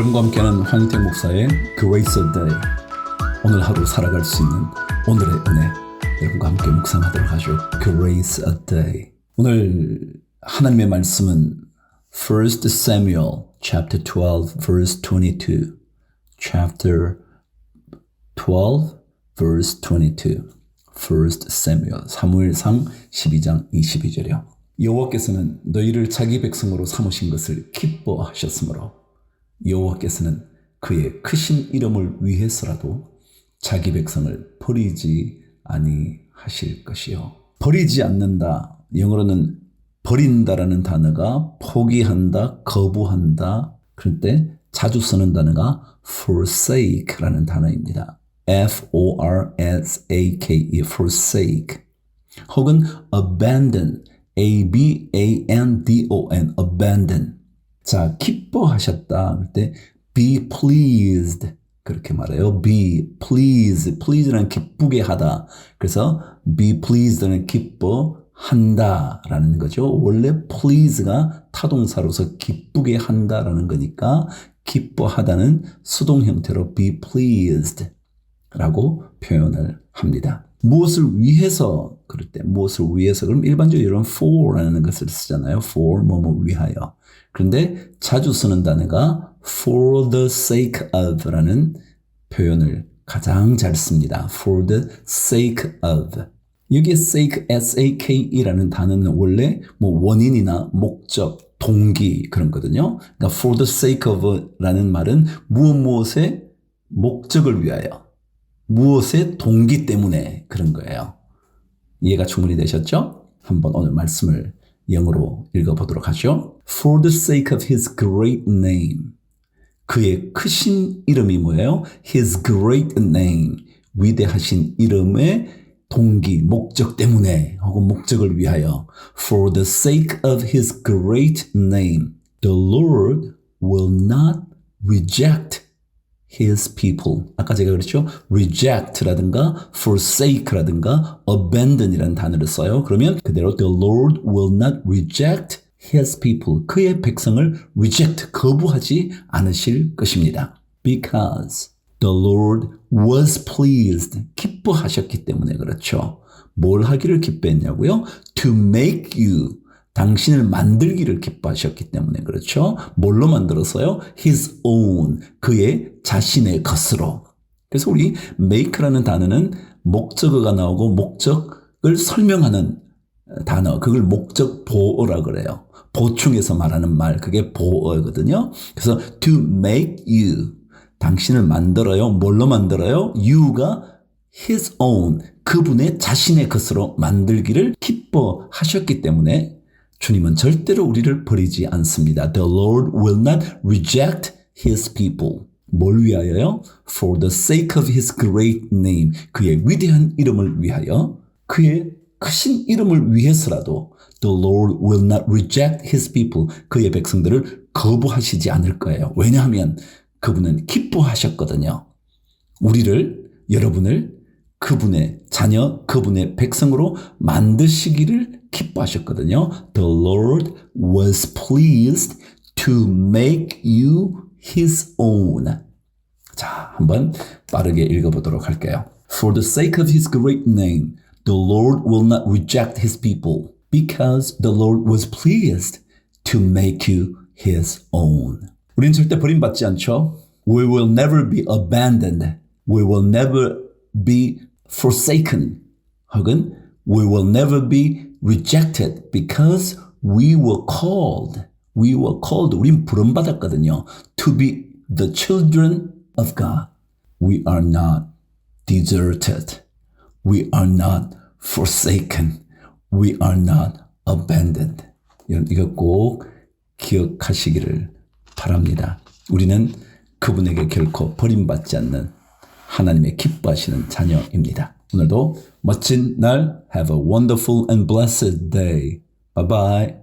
여러분과 함께하는 황희택 목사의 Grace a Day. 오늘 하루 살아갈 수 있는 오늘의 은혜. 여러분과 함께 묵상하도록 하죠. Grace a Day. 오늘 하나님의 말씀은 1 Samuel chapter 12 verse 22 chapter 12 verse 22 1 Samuel. 사무엘상 12장 22절이요. 여호와께서는 너희를 자기 백성으로 삼으신 것을 기뻐하셨으므로 여호와께서는 그의 크신 이름을 위해서라도 자기 백성을 버리지 아니하실 것이요. 버리지 않는다. 영어로는 버린다라는 단어가 포기한다, 거부한다. 그럴 때 자주 쓰는 단어가 forsake라는 단어입니다. F-O-R-S-A-K-E, forsake. 혹은 abandon, A-B-A-N-D-O-N, abandon. 자, 기뻐하셨다. 그때 be pleased 그렇게 말해요. be pleased. please는 기쁘게 하다. 그래서 be pleased는 기뻐한다 라는 거죠. 원래 please가 타동사로서 기쁘게 한다 라는 거니까 기뻐하다는 수동 형태로 be pleased라고 표현을 합니다. 무엇을 위해서 그럴 때 무엇을 위해서 그럼 일반적으로 이런 for라는 것을 쓰잖아요. for 뭐뭐 위하여. 그런데 자주 쓰는 단어가 for the sake of라는 표현을 가장 잘 습니다. for the sake of. 여기 sake, s-a-k-e라는 단어는 원래 뭐 원인이나 목적, 동기 그런 거거든요. 그러니까 for the sake of라는 말은 무엇 무엇의 목적을 위하여, 무엇의 동기 때문에 그런 거예요. 이해가 충분히 되셨죠? 한번 오늘 말씀을 영어로 읽어보도록 하죠. For the sake of his great name. 그의 크신 이름이 뭐예요? His great name. 위대하신 이름의 동기, 목적 때문에 혹은 목적을 위하여 For the sake of his great name, the Lord will not reject his people. 아까 제가 그랬죠? reject라든가 forsake라든가 abandon이라는 단어를 써요. 그러면 그대로 the Lord will not reject his people. 그의 백성을 reject, 거부하지 않으실 것입니다. Because the Lord was pleased. 기뻐하셨기 때문에 그렇죠. 뭘 하기를 기뻐했냐고요? To make you. 당신을 만들기를 기뻐하셨기 때문에 그렇죠. 뭘로 만들었어요? His own. 그의 자신의 것으로. 그래서 우리 make라는 단어는 목적어가 나오고 목적을 설명하는 단어. 그걸 목적 보어라 그래요. 보충해서 말하는 말. 그게 보어거든요. 그래서 to make you. 당신을 만들어요. 뭘로 만들어요? you가 his own. 그분의 자신의 것으로 만들기를 기뻐하셨기 때문에 주님은 절대로 우리를 버리지 않습니다. The Lord will not reject his people. 뭘 위하여요? For the sake of his great name. 그의 위대한 이름을 위하여 그의 크신 이름을 위해서라도 The Lord will not reject his people. 그의 백성들을 거부하시지 않을 거예요. 왜냐하면 그분은 기뻐하셨거든요. 우리를 여러분을 그분의 자녀, 그분의 백성으로 만드시기를 기뻐하셨거든요. The Lord was pleased to make you his own. 자, 한번 빠르게 읽어보도록 할게요. For the sake of his great name, the Lord will not reject his people, because the Lord was pleased to make you his own. 우린 절대 버림받지 않죠. We will never be abandoned. We will never be forsaken. 혹은 we will never be rejected because we were called. We were called. 우린 부름받았거든요. To be the children of God. We are not deserted. We are not forsaken. We are not abandoned. 여러분, 이거 꼭 기억하시기를 바랍니다. 우리는 그분에게 결코 버림받지 않는 하나님의 기뻐하시는 자녀입니다. 오늘도 멋진 날, have a wonderful and blessed day. Bye bye.